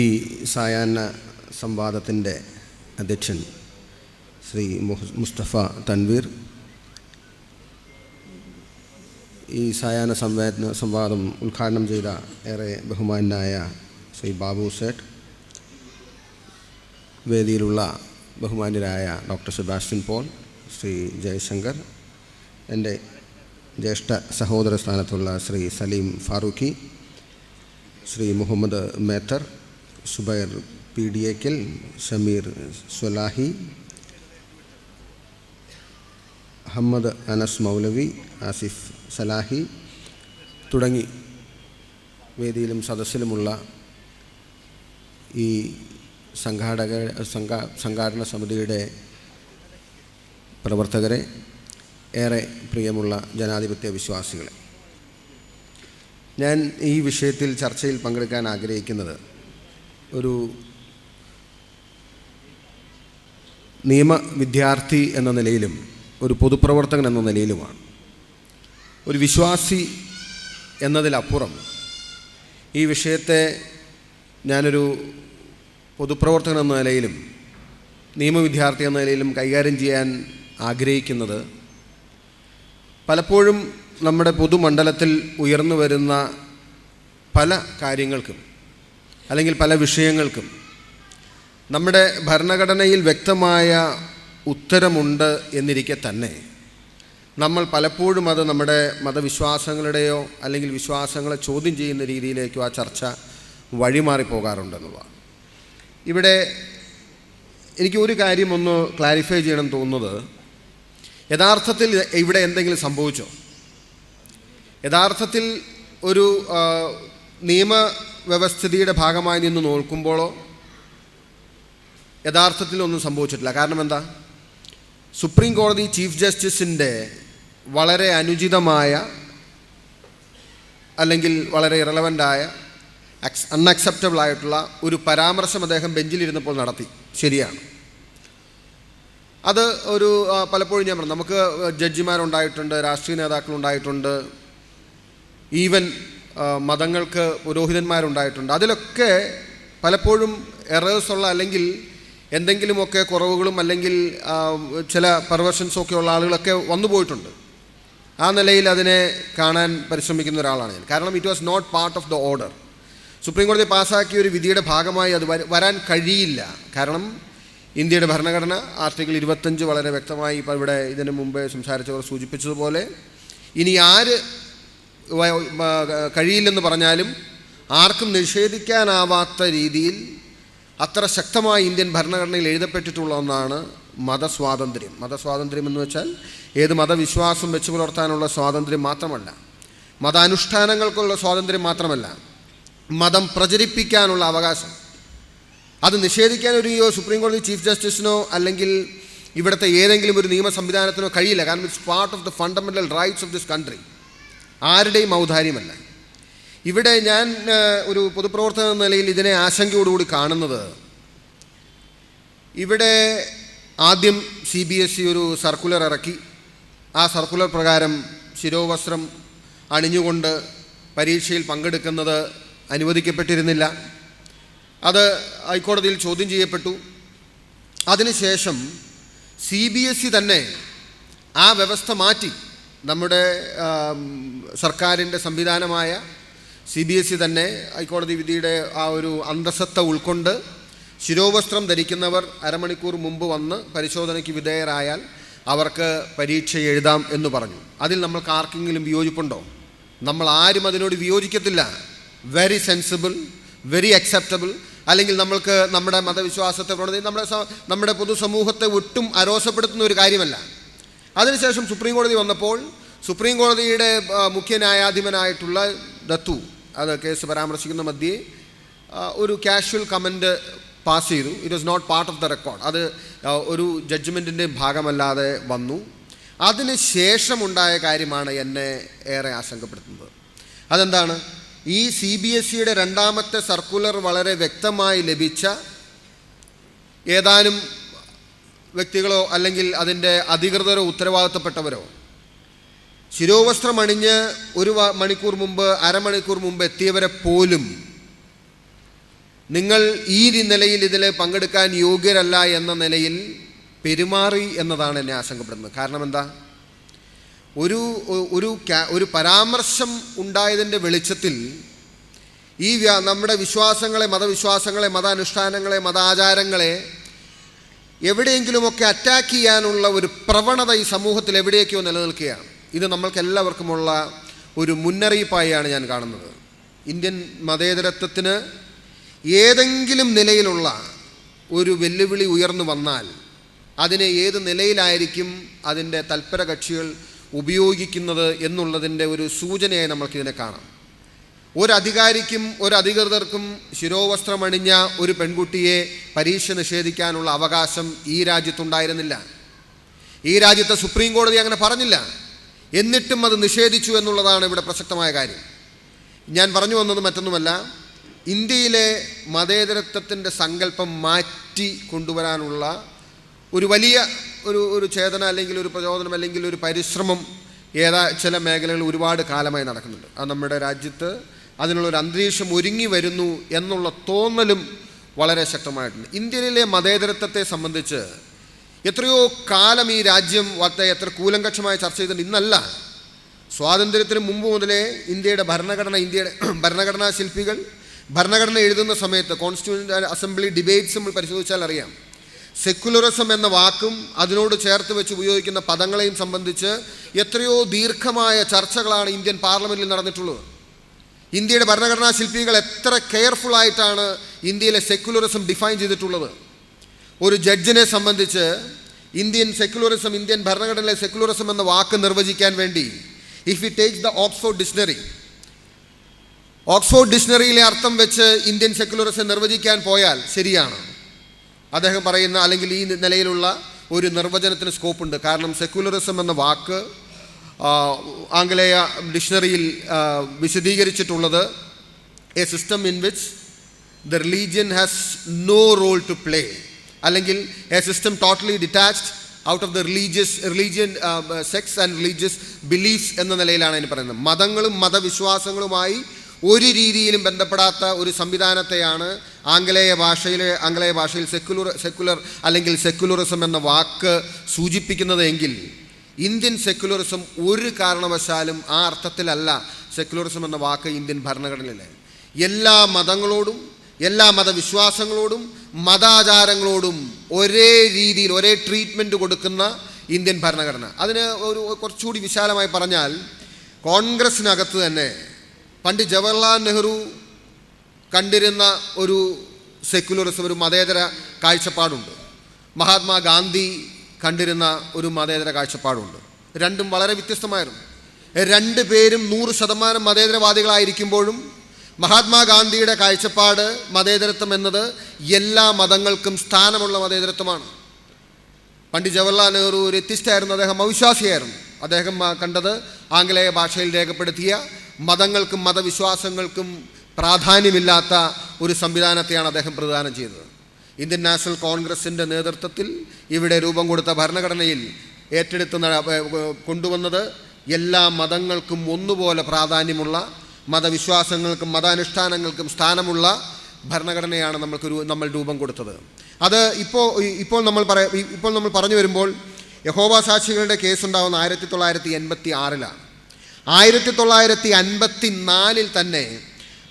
ഈ സായാഹ്ന സംവാദത്തിന്റെ അധ്യക്ഷൻ ശ്രീ മുസ്തഫ തൻവീർ. ഈ സായാഹ്ന സംവേദ സംവാദം ഉദ്ഘാടനം ചെയ്ത ഏറെ ബഹുമാനായ ശ്രീ ബാബു സേട്ട് വേദിയിലുള്ള ബഹുമാന്യരായ ഡോക്ടർ സെബാസ്റ്റ്യൻ പോൾ ശ്രീ ജയശങ്കർ. എന്റെ ജ്യേഷ്ഠ സഹോദര സ്ഥാനത്തുള്ള ശ്രീ സലീം ഫാറൂഖി ശ്രീ മുഹമ്മദ് മേത്തർ. സുബൈർ പി ഡി എക്കൽ ഷമീർ സൊലാഹി അഹമ്മദ് അനസ് മൗലവി ആസിഫ് സലാഹി തുടങ്ങി വേദിയിലും സദസ്സിലുമുള്ള ഈ സംഘാടക സംഘാ സംഘാടന സമിതിയുടെ പ്രവർത്തകരെ ഏറെ പ്രിയമുള്ള ജനാധിപത്യ വിശ്വാസികളെ. ഞാൻ ഈ വിഷയത്തിൽ ചർച്ചയിൽ പങ്കെടുക്കാൻ ആഗ്രഹിക്കുന്നത് ഒരു നിയമ വിദ്യാർത്ഥി എന്ന നിലയിലും ഒരു പൊതുപ്രവർത്തകൻ എന്ന നിലയിലുമാണ്. ഒരു വിശ്വാസി എന്നതിലപ്പുറം ഈ വിഷയത്തെ ഞാനൊരു പൊതുപ്രവർത്തകൻ എന്ന നിലയിലും നിയമവിദ്യാർത്ഥി എന്ന നിലയിലും കൈകാര്യം ചെയ്യാൻ ആഗ്രഹിക്കുന്നത് പലപ്പോഴും നമ്മുടെ പൊതുമണ്ഡലത്തിൽ ഉയർന്നു വരുന്ന പല കാര്യങ്ങൾക്കും അല്ലെങ്കിൽ പല വിഷയങ്ങൾക്കും. നമ്മുടെ ഭരണഘടനയിൽ വ്യക്തമായ ഉത്തരമുണ്ട് എന്നിരിക്കെ തന്നെ. നമ്മൾ പലപ്പോഴും അത് നമ്മുടെ മതവിശ്വാസങ്ങളുടെയോ അല്ലെങ്കിൽ വിശ്വാസങ്ങളെ ചോദ്യം ചെയ്യുന്ന രീതിയിലേക്കോ ആ ചർച്ച വഴിമാറിപ്പോകാറുണ്ടെന്നുള്ളതാണ്. ഇവിടെ എനിക്ക് ഒരു കാര്യം ഒന്ന് ക്ലാരിഫൈ ചെയ്യണം തോന്നുന്നത്. യഥാർത്ഥത്തിൽ ഇവിടെ എന്തെങ്കിലും സംഭവിച്ചോ? യഥാർത്ഥത്തിൽ ഒരു ആ, നിയമവ്യവസ്ഥിതിയുടെ ഭാഗമായി നിന്ന് നോക്കുമ്പോഴോ യഥാർത്ഥത്തിൽ ഒന്നും സംഭവിച്ചിട്ടില്ല. കാരണം എന്താ? സുപ്രീം കോടതി ചീഫ് ജസ്റ്റിസിന്റെ വളരെ അനുചിതമായ അല്ലെങ്കിൽ വളരെ ഇറലവന്റായ അക്സ് അൺഅക്സെപ്റ്റബിൾ ആയിട്ടുള്ള ഒരു പരാമർശം അദ്ദേഹം ബെഞ്ചിലിരുന്നപ്പോൾ നടത്തി. ശരിയാണ്. അത് ഒരു പലപ്പോഴും ഞാൻ പറഞ്ഞു. നമുക്ക് ജഡ്ജിമാരുണ്ടായിട്ടുണ്ട് രാഷ്ട്രീയ നേതാക്കളുണ്ടായിട്ടുണ്ട്. ഈവൻ മതങ്ങൾക്ക് പുരോഹിതന്മാരുണ്ടായിട്ടുണ്ട്. അതിലൊക്കെ പലപ്പോഴും എറേഴ്സുള്ള അല്ലെങ്കിൽ എന്തെങ്കിലുമൊക്കെ കുറവുകളും അല്ലെങ്കിൽ ചില പെർവേഷൻസൊക്കെ ഉള്ള ആളുകളൊക്കെ വന്നു പോയിട്ടുണ്ട്. ആ നിലയിൽ അതിനെ കാണാൻ പരിശ്രമിക്കുന്ന ഒരാളാണ് ഞാൻ. കാരണം it was not part of the order supreme കോടതി പാസ്സാക്കിയ ഒരു വിധിയുടെ ഭാഗമായി അത് വരാൻ കഴിയില്ല. കാരണം ഇന്ത്യയുടെ ഭരണഘടന ആർട്ടിക്കിൾ ഇരുപത്തഞ്ച് വളരെ വ്യക്തമായി ഇപ്പോൾ ഇവിടെ ഇതിനു മുമ്പേ സംസാരിച്ചവർ സൂചിപ്പിച്ചതുപോലെ ഇനി ആര് കഴിയില്ലെന്ന് പറഞ്ഞാലും ആർക്കും നിഷേധിക്കാനാവാത്ത രീതിയിൽ അത്ര ശക്തമായി ഇന്ത്യൻ ഭരണഘടനയിൽ എഴുതപ്പെട്ടിട്ടുള്ള ഒന്നാണ് മതസ്വാതന്ത്ര്യം. മതസ്വാതന്ത്ര്യം എന്ന് വെച്ചാൽ ഏത് മതവിശ്വാസം വെച്ച് പുലർത്താനുള്ള സ്വാതന്ത്ര്യം മാത്രമല്ല മതാനുഷ്ഠാനങ്ങൾക്കുള്ള സ്വാതന്ത്ര്യം മാത്രമല്ല മതം പ്രചരിപ്പിക്കാനുള്ള അവകാശം. അത് നിഷേധിക്കാൻ ഒരു സുപ്രീം കോടതി ചീഫ് ജസ്റ്റിസിനോ അല്ലെങ്കിൽ ഇവിടുത്തെ ഏതെങ്കിലും ഒരു നിയമ സംവിധാനത്തിനോ കഴിയില്ല. കാരണം it's part of the fundamental rights of this country. ആരുടെയും ഔദാര്യമല്ല. ഇവിടെ ഞാൻ ഒരു പൊതുപ്രവർത്തകൻ എന്ന നിലയിൽ ഇതിനെ ആശങ്കയോടുകൂടി കാണുന്നത് ഇവിടെ ആദ്യം സി ബി എസ് ഇ ഒരു സർക്കുലർ ഇറക്കി. ആ സർക്കുലർ പ്രകാരം ശിരോവസ്ത്രം അണിഞ്ഞുകൊണ്ട് പരീക്ഷയിൽ പങ്കെടുക്കുന്നത് അനുവദിക്കപ്പെട്ടിരുന്നില്ല. അത് ഹൈക്കോടതിയിൽ ചോദ്യം ചെയ്യപ്പെട്ടു. അതിനുശേഷം സി ബി എസ് ഇ തന്നെ ആ വ്യവസ്ഥ മാറ്റി. നമ്മുടെ സർക്കാരിന്റെ സംവിധാനമായ സി ബി എസ് ഇ തന്നെ ഹൈക്കോടതി വിധിയുടെ ആ ഒരു അന്തസത്ത ഉൾക്കൊണ്ട് ശിരോവസ്ത്രം ധരിക്കുന്നവർ അരമണിക്കൂർ മുമ്പ് വന്ന് പരിശോധനയ്ക്ക് വിധേയരായാൽ അവർക്ക് പരീക്ഷ എഴുതാം എന്ന് പറഞ്ഞു. അതിൽ നമ്മൾക്ക് ആർക്കെങ്കിലും വിയോജിപ്പുണ്ടോ? നമ്മൾ ആരും അതിനോട് വിയോജിക്കത്തില്ല. വെരി സെൻസിബിൾ വെരി അക്സെപ്റ്റബിൾ അല്ലെങ്കിൽ നമ്മൾക്ക് നമ്മുടെ മതവിശ്വാസത്തെ പ്രവണത നമ്മുടെ നമ്മുടെ പൊതുസമൂഹത്തെ ഒട്ടും അരോസപ്പെടുത്തുന്ന ഒരു കാര്യമല്ല. അതിനുശേഷം സുപ്രീം കോടതി വന്നപ്പോൾ സുപ്രീം കോടതിയുടെ മുഖ്യ ന്യായാധിപനായിട്ടുള്ള ദത്തു അത് കേസ് പരാമർശിക്കുന്ന മധ്യേ ഒരു കാഷ്വൽ കമന്റ് പാസ് ചെയ്തു. It was not part of the record അത് ഒരു ജഡ്ജ്മെന്റിന്റെ ഭാഗമല്ലാതെ വന്നു. അതിന് ശേഷമുണ്ടായ കാര്യമാണ് എന്നെ ഏറെ ആശങ്കപ്പെടുത്തുന്നത്. അതെന്താണ്? ഈ സി ബി എസ് സിയുടെ രണ്ടാമത്തെ സർക്കുലർ വളരെ വ്യക്തമായി ലഭിച്ച ഏതാനും വ്യക്തികളോ അല്ലെങ്കിൽ അതിന്റെ അധികൃതരോ ഉത്തരവാദിത്തപ്പെട്ടവരോ ശിരോവസ്ത്രം അണിഞ്ഞ് ഒരു മണിക്കൂർ മുമ്പ് അരമണിക്കൂർ മുമ്പ് എത്തിയവരെ പോലും നിങ്ങൾ ഈ നിലയിൽ ഇതിൽ പങ്കെടുക്കാൻ യോഗ്യരല്ല എന്ന നിലയിൽ പെരുമാറി എന്നതാണ് എന്നെ ആശങ്കപ്പെടുന്നത്. കാരണം എന്താ? ഒരു ഒരു ഒരു പരാമർശം ഉണ്ടായതിന്റെ വെളിച്ചത്തിൽ ഈ നമ്മുടെ വിശ്വാസങ്ങളെ മതവിശ്വാസങ്ങളെ മതാനുഷ്ഠാനങ്ങളെ മതാചാരങ്ങളെ എവിടെയെങ്കിലുമൊക്കെ അറ്റാക്ക് ചെയ്യാനുള്ള ഒരു പ്രവണത ഈ സമൂഹത്തിൽ എവിടെയൊക്കെയോ നിലനിൽക്കുകയാണ്. ഇത് നമ്മൾക്കെല്ലാവർക്കുമുള്ള ഒരു മുന്നറിയിപ്പായാണ് ഞാൻ കാണുന്നത്. ഇന്ത്യൻ മതേതരത്വത്തിന് ഏതെങ്കിലും നിലയിലുള്ള ഒരു വെല്ലുവിളി ഉയർന്നു വന്നാൽ അതിനെ ഏത് നിലയിലായിരിക്കും അതിന്റെ തൽപര കക്ഷികൾ ഉപയോഗിക്കുന്നത് എന്നുള്ളതിന്റെ ഒരു സൂചനയായി നമ്മൾക്കിതിനെ കാണാം. ഒരധികാരിക്കും ഒരധികൃതർക്കും ശിരോവസ്ത്രമണിഞ്ഞ ഒരു പെൺകുട്ടിയെ പരീക്ഷ നിഷേധിക്കാനുള്ള അവകാശം ഈ രാജ്യത്തുണ്ടായിരുന്നില്ല. ഈ രാജ്യത്തെ സുപ്രീം കോടതി അങ്ങനെ പറഞ്ഞില്ല. എന്നിട്ടും അത് നിഷേധിച്ചു എന്നുള്ളതാണ് ഇവിടെ പ്രസക്തമായ കാര്യം. ഞാൻ പറഞ്ഞു വന്നത് മറ്റൊന്നുമല്ല ഇന്ത്യയിലെ മതേതരത്വത്തിന്റെ സങ്കല്പം മാറ്റി കൊണ്ടുവരാനുള്ള ഒരു വലിയ ഒരു ഒരു ചേതന അല്ലെങ്കിൽ ഒരു പ്രചോദനം അല്ലെങ്കിൽ ഒരു പരിശ്രമം ഏതാ ചില മേഖലകളിൽ ഒരുപാട് കാലമായി നടക്കുന്നുണ്ട്. അത് നമ്മുടെ രാജ്യത്ത് അതിനുള്ളൊരു അന്തരീക്ഷം ഒരുങ്ങി വരുന്നു എന്നുള്ള തോന്നലും വളരെ ശക്തമായിട്ടുണ്ട്. ഇന്ത്യയിലെ മതേതരത്വത്തെ സംബന്ധിച്ച് എത്രയോ കാലം ഈ രാജ്യം വളരെ എത്ര കൂലങ്കക്ഷമായി ചർച്ച ചെയ്തിട്ടുണ്ട്. ഇന്നല്ല. സ്വാതന്ത്ര്യത്തിന് മുമ്പ് മുതലേ ഇന്ത്യയുടെ ഭരണഘടന ഇന്ത്യയുടെ ഭരണഘടനാ ശില്പികൾ ഭരണഘടന എഴുതുന്ന സമയത്ത് കോൺസ്റ്റിറ്റ്യൂഷൻ അസംബ്ലി ഡിബേറ്റ്സ് നമ്മൾ പരിശോധിച്ചാൽ അറിയാം. സെക്കുലറിസം എന്ന വാക്കും അതിനോട് ചേർത്ത് വെച്ച് ഉപയോഗിക്കുന്ന പദങ്ങളെയും സംബന്ധിച്ച് എത്രയോ ദീർഘമായ ചർച്ചകളാണ് ഇന്ത്യൻ പാർലമെന്റിൽ നടന്നിട്ടുള്ളത്. ഇന്ത്യയുടെ ഭരണഘടനാ ശില്പികൾ എത്ര കെയർഫുൾ ആയിട്ടാണ് ഇന്ത്യയിലെ സെക്കുലറിസം ഡിഫൈൻ ചെയ്തിട്ടുള്ളത്. ഒരു ജഡ്ജിനെ സംബന്ധിച്ച് ഇന്ത്യൻ സെക്യുലറിസം ഇന്ത്യൻ ഭരണഘടനയിലെ സെക്യുലറിസം എന്ന വാക്ക് നിർവചിക്കാൻ വേണ്ടി if we take the Oxford dictionary Oxford ഡിക്ഷണറിയിലെ അർത്ഥം വെച്ച് ഇന്ത്യൻ സെക്യുലറിസം നിർവചിക്കാൻ പോയാൽ ശരിയാണ്. അദ്ദേഹം പറയുന്ന അല്ലെങ്കിൽ ഈ നിലയിലുള്ള ഒരു നിർവചനത്തിന് സ്കോപ്പുണ്ട്. കാരണം സെക്യുലറിസം എന്ന വാക്ക് ആംഗലേയ ഡിക്ഷണറിയിൽ വിശദീകരിച്ചിട്ടുള്ളത് a system in which the religion has no role to play അല്ലെങ്കിൽ a system totally detached out of the religious religion sects and religious beliefs എന്ന നിലയിലാണ് അതിന് പറയുന്നത്. മതങ്ങളും മതവിശ്വാസങ്ങളുമായി ഒരു രീതിയിലും ബന്ധപ്പെടാത്ത ഒരു സംവിധാനത്തെയാണ് ആംഗലേയ ഭാഷയിലെ ആംഗലേയ ഭാഷയിൽ സെക്കുലർ സെക്കുലർ അല്ലെങ്കിൽ സെക്കുലറിസം എന്ന വാക്ക് സൂചിപ്പിക്കുന്നത് എങ്കിൽ ഇന്ത്യൻ സെക്കുലറിസം ഒരു കാരണവശാലും ആ അർത്ഥത്തിലല്ല സെക്കുലറിസം എന്ന വാക്ക് ഇന്ത്യൻ ഭരണഘടനയിലെ. എല്ലാ മതങ്ങളോടും എല്ലാ മതവിശ്വാസങ്ങളോടും മതാചാരങ്ങളോടും ഒരേ രീതിയിൽ ഒരേ ട്രീറ്റ്മെന്റ് കൊടുക്കുന്ന ഇന്ത്യൻ ഭരണഘടന. അതിന് ഒരു കുറച്ചുകൂടി വിശാലമായി പറഞ്ഞാൽ കോൺഗ്രസ്സിനകത്ത് തന്നെ പണ്ട് ജവഹർലാൽ നെഹ്റു കണ്ടിരുന്ന ഒരു സെക്യുലറിസം ഒരു മതേതര കാഴ്ചപ്പാടുണ്ട്. മഹാത്മാഗാന്ധി കണ്ടിരുന്ന ഒരു മതേതര കാഴ്ചപ്പാടുണ്ട്. രണ്ടും വളരെ വ്യത്യസ്തമായിരുന്നു. രണ്ട് പേരും നൂറ് ശതമാനം മതേതരവാദികളായിരിക്കുമ്പോഴും മഹാത്മാഗാന്ധിയുടെ കാഴ്ചപ്പാട് മതേതരത്വം എന്നത് എല്ലാ മതങ്ങൾക്കും സ്ഥാനമുള്ള മതേതരത്വമാണ്. പണ്ഡിറ്റ് ജവഹർലാൽ നെഹ്റു ഒരു എത്തിസ്റ്റായിരുന്നു അദ്ദേഹം അവിശ്വാസിയായിരുന്നു. അദ്ദേഹം കണ്ടത് ആംഗലേയ ഭാഷയിൽ രേഖപ്പെടുത്തിയ മതങ്ങൾക്കും മതവിശ്വാസങ്ങൾക്കും പ്രാധാന്യമില്ലാത്ത ഒരു സംവിധാനത്തെയാണ് അദ്ദേഹം പ്രദാനം ചെയ്തത്. ഇന്ത്യൻ നാഷണൽ കോൺഗ്രസിന്റെ നേതൃത്വത്തിൽ ഇവിടെ രൂപം കൊടുത്ത ഭരണഘടനയിൽ ഏറ്റെടുത്ത് കൊണ്ടുവന്നത് എല്ലാ മതങ്ങൾക്കും ഒന്നുപോലെ പ്രാധാന്യമുള്ള മതവിശ്വാസങ്ങൾക്കും മതാനുഷ്ഠാനങ്ങൾക്കും സ്ഥാനമുള്ള ഭരണഘടനയാണ് നമ്മൾക്ക് നമ്മൾ രൂപം കൊടുത്തത്. അത് ഇപ്പോൾ ഇപ്പോൾ നമ്മൾ പറ ഇപ്പോൾ നമ്മൾ പറഞ്ഞു വരുമ്പോൾ യഹോബ സാക്ഷികളുടെ കേസുണ്ടാവുന്ന ആയിരത്തി തൊള്ളായിരത്തി എൺപത്തി ആറിലാണ് ആയിരത്തി തൊള്ളായിരത്തി അൻപത്തി നാലിൽ തന്നെ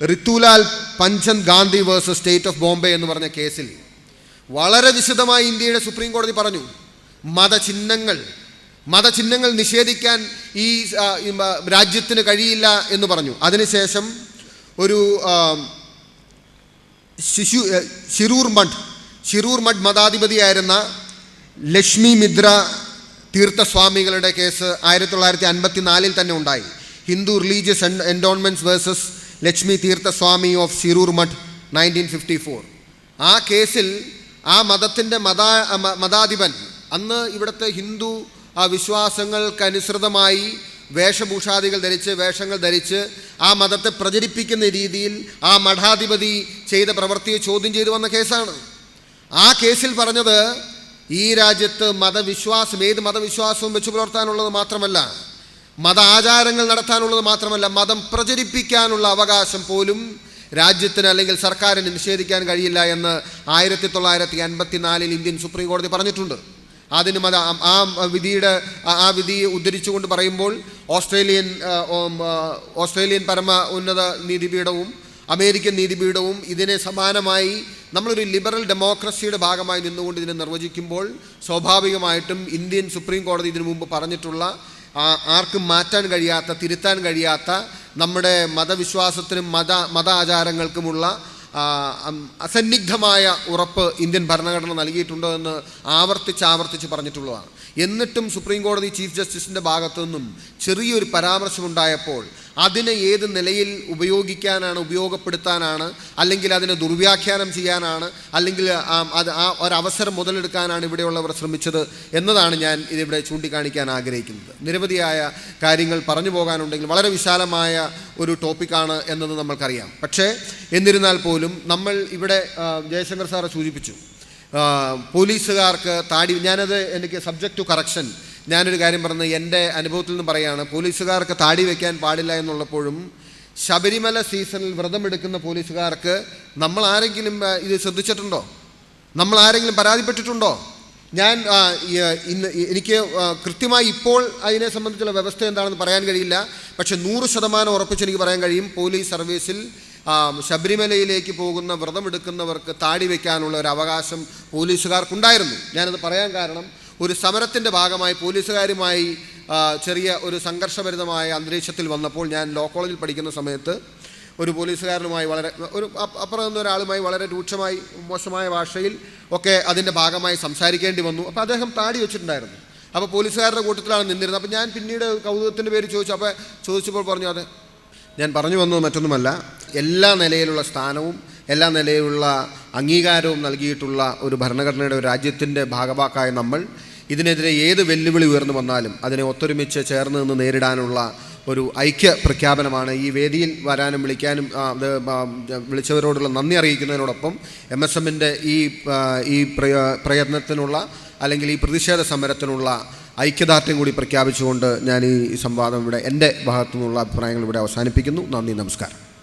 Ratilal Panachand Gandhi versus state of Bombay എന്ന് പറഞ്ഞ കേസിൽ വളരെ വിശദമായി ഇന്ത്യയുടെ സുപ്രീം കോടതി പറഞ്ഞു മതചിഹ്നങ്ങൾ മതചിഹ്നങ്ങൾ നിഷേധിക്കാൻ ഈ രാജ്യത്തിന് കഴിയില്ല എന്ന് പറഞ്ഞു. അതിനുശേഷം ഒരു ശിശു ശിരൂർ മഠ് ശിരൂർ മഠ് മതാധിപതിയായിരുന്ന ലക്ഷ്മി മിത്ര തീർത്ഥസ്വാമികളുടെ കേസ് ആയിരത്തി തൊള്ളായിരത്തി അൻപത്തി നാലിൽ തന്നെ ഉണ്ടായി. Hindu religious endowments versus Lakshmi Thirthaswami of Shirur Mutt nineteen fifty four. ആ കേസിൽ ആ മതത്തിന്റെ മതാ മതാധിപൻ അന്ന് ഇവിടുത്തെ ഹിന്ദു ആ വിശ്വാസങ്ങൾക്കനുസൃതമായി വേഷഭൂഷാദികൾ ധരിച്ച് വേഷങ്ങൾ ധരിച്ച് ആ മതത്തെ പ്രചരിപ്പിക്കുന്ന രീതിയിൽ ആ മഠാധിപതി ചെയ്ത പ്രവൃത്തിയെ ചോദ്യം ചെയ്തു വന്ന കേസാണ്. ആ കേസിൽ പറഞ്ഞത് ഈ രാജ്യത്ത് മതവിശ്വാസം ഏത് മതവിശ്വാസവും വെച്ച് പുലർത്താനുള്ളത് മാത്രമല്ല മത ആചാരങ്ങൾ നടത്താനുള്ളത് മാത്രമല്ല മതം പ്രചരിപ്പിക്കാനുള്ള അവകാശം പോലും രാജ്യത്തിന് അല്ലെങ്കിൽ സർക്കാരിന് നിഷേധിക്കാൻ കഴിയില്ല എന്ന് ആയിരത്തി തൊള്ളായിരത്തി അൻപത്തിനാലിൽ ഇന്ത്യൻ സുപ്രീം കോടതി പറഞ്ഞിട്ടുണ്ട്. അതിനും അത് ആ- വിധിയുടെ ആ- വിധി ഉദ്ധരിച്ചുകൊണ്ട് പറയുമ്പോൾ ഓസ്ട്രേലിയൻ ഓസ്ട്രേലിയൻ പരമ ഉന്നത നീതിപീഠവും അമേരിക്കൻ നീതിപീഠവും ഇതിനെ സമാനമായി നമ്മളൊരു ലിബറൽ ഡെമോക്രസിയുടെ ഭാഗമായി നിന്നുകൊണ്ട് ഇതിനെ നിർവചിക്കുമ്പോൾ സ്വാഭാവികമായിട്ടും ഇന്ത്യൻ സുപ്രീം കോടതി ഇതിനു മുമ്പ് പറഞ്ഞിട്ടുള്ള ആർക്കും മാറ്റാൻ കഴിയാത്ത തിരുത്താൻ കഴിയാത്ത നമ്മുടെ മതവിശ്വാസത്തിനും മത മത ആചാരങ്ങൾക്കുമുള്ള അസന്നിഗ്ധമായ ഉറപ്പ് ഇന്ത്യൻ ഭരണഘടന നൽകിയിട്ടുണ്ടോ എന്ന് ആവർത്തിച്ച് ആവർത്തിച്ച് പറഞ്ഞിട്ടുള്ളതാണ്. എന്നിട്ടും സുപ്രീം കോടതി ചീഫ് ജസ്റ്റിസിന്റെ ഭാഗത്തു നിന്നും ചെറിയൊരു പരാമർശമുണ്ടായപ്പോൾ അതിനെ ഏത് നിലയിൽ ഉപയോഗിക്കാനാണ് ഉപയോഗപ്പെടുത്താനാണ് അല്ലെങ്കിൽ അതിനെ ദുർവ്യാഖ്യാനം ചെയ്യാനാണ് അല്ലെങ്കിൽ അത് ആ ഒരവസരം മുതലെടുക്കാനാണ് ഇവിടെയുള്ളവർ ശ്രമിച്ചത് എന്നതാണ് ഞാൻ ഇതിവിടെ ചൂണ്ടിക്കാണിക്കാൻ ആഗ്രഹിക്കുന്നത്. നിരവധിയായ കാര്യങ്ങൾ പറഞ്ഞു പോകാനുണ്ടെങ്കിൽ വളരെ വിശാലമായ ഒരു ടോപ്പിക്കാണ് എന്നത് നമ്മൾക്കറിയാം. പക്ഷേ എന്നിരുന്നാൽ പോലും നമ്മൾ ഇവിടെ ജയശങ്കർ സാറ് സൂചിപ്പിച്ചു. പോലീസുകാർക്ക് താടി ഞാനത് എനിക്ക് സബ്ജക്റ്റ് ടു കറക്ഷൻ ഞാനൊരു കാര്യം പറഞ്ഞ് എന്റെ അനുഭവത്തിൽ നിന്ന് പറയുകയാണ് പോലീസുകാർക്ക് താടി വയ്ക്കാൻ പാടില്ല എന്നുള്ളപ്പോഴും ശബരിമല സീസണിൽ വ്രതമെടുക്കുന്ന പോലീസുകാർക്ക് നമ്മൾ ആരെങ്കിലും ഇത് ശ്രദ്ധിച്ചിട്ടുണ്ടോ? നമ്മൾ ആരെങ്കിലും പരാതിപ്പെട്ടിട്ടുണ്ടോ? ഞാൻ ഇന്ന് എനിക്ക് കൃത്യമായി ഇപ്പോൾ അതിനെ സംബന്ധിച്ചുള്ള വ്യവസ്ഥ എന്താണെന്ന് പറയാൻ കഴിയില്ല. പക്ഷെ നൂറ് ശതമാനം ഉറപ്പിച്ച് എനിക്ക് പറയാൻ കഴിയും പോലീസ് സർവീസിൽ ശബരിമലയിലേക്ക് പോകുന്ന വ്രതമെടുക്കുന്നവർക്ക് താടി വയ്ക്കാനുള്ള ഒരു അവകാശം പോലീസുകാർക്കുണ്ടായിരുന്നു. ഞാനത് പറയാൻ കാരണം ഒരു സമരത്തിന്റെ ഭാഗമായി പോലീസുകാരുമായി ചെറിയ ഒരു സംഘർഷഭരിതമായ അന്തരീക്ഷത്തിൽ വന്നപ്പോൾ ഞാൻ ലോ കോളേജിൽ പഠിക്കുന്ന സമയത്ത് ഒരു പോലീസുകാരനുമായി വളരെ ഒരു അപ്പ- അപ്പുറം നിന്ന ഒരാളുമായി വളരെ രൂക്ഷമായി മോശമായ ഭാഷയിൽ ഒക്കെ അതിന്റെ ഭാഗമായി സംസാരിക്കേണ്ടി വന്നു. അപ്പോൾ അദ്ദേഹം താടി വെച്ചിട്ടുണ്ടായിരുന്നു. അപ്പോൾ പോലീസുകാരുടെ കൂട്ടത്തിലാണ് നിന്നിരുന്നത്. അപ്പോൾ ഞാൻ പിന്നീട് കൗതുകത്തിന്റെ പേര് ചോദിച്ചു. അപ്പോൾ ചോദിച്ചപ്പോൾ പറഞ്ഞു അത് ഞാൻ പറഞ്ഞു വന്നത് മറ്റൊന്നുമല്ല എല്ലാ നിലയിലുള്ള സ്ഥാനവും എല്ലാ നിലയിലുള്ള അംഗീകാരവും നൽകിയിട്ടുള്ള ഒരു ഭരണഘടനയുടെ ഒരു രാജ്യത്തിന്റെ ഭാഗവാക്കായ നമ്മൾ ഇതിനെതിരെ ഏത് വെല്ലുവിളി ഉയർന്നു വന്നാലും അതിനെ ഒത്തൊരുമിച്ച് ചേർന്ന് നിന്ന് നേരിടാനുള്ള ഒരു ഐക്യ പ്രഖ്യാപനമാണ് ഈ വേദിയിൽ വരാനും വിളിക്കാനും അത് വിളിച്ചവരോടുള്ള നന്ദി അറിയിക്കുന്നതിനോടൊപ്പം എം എസ് എമ്മിന്റെ ഈ ഈ പ്രയ- പ്രയത്നത്തിനുള്ള അല്ലെങ്കിൽ ഈ പ്രതിഷേധ സമരത്തിനുള്ള ഐക്യദാർഢ്യം കൂടി പ്രഖ്യാപിച്ചുകൊണ്ട് ഞാൻ ഈ സംവാദം ഇവിടെ എന്റെ ഭാഗത്തു നിന്നുള്ള അഭിപ്രായങ്ങൾ ഇവിടെ അവസാനിപ്പിക്കുന്നു. നന്ദി നമസ്കാരം.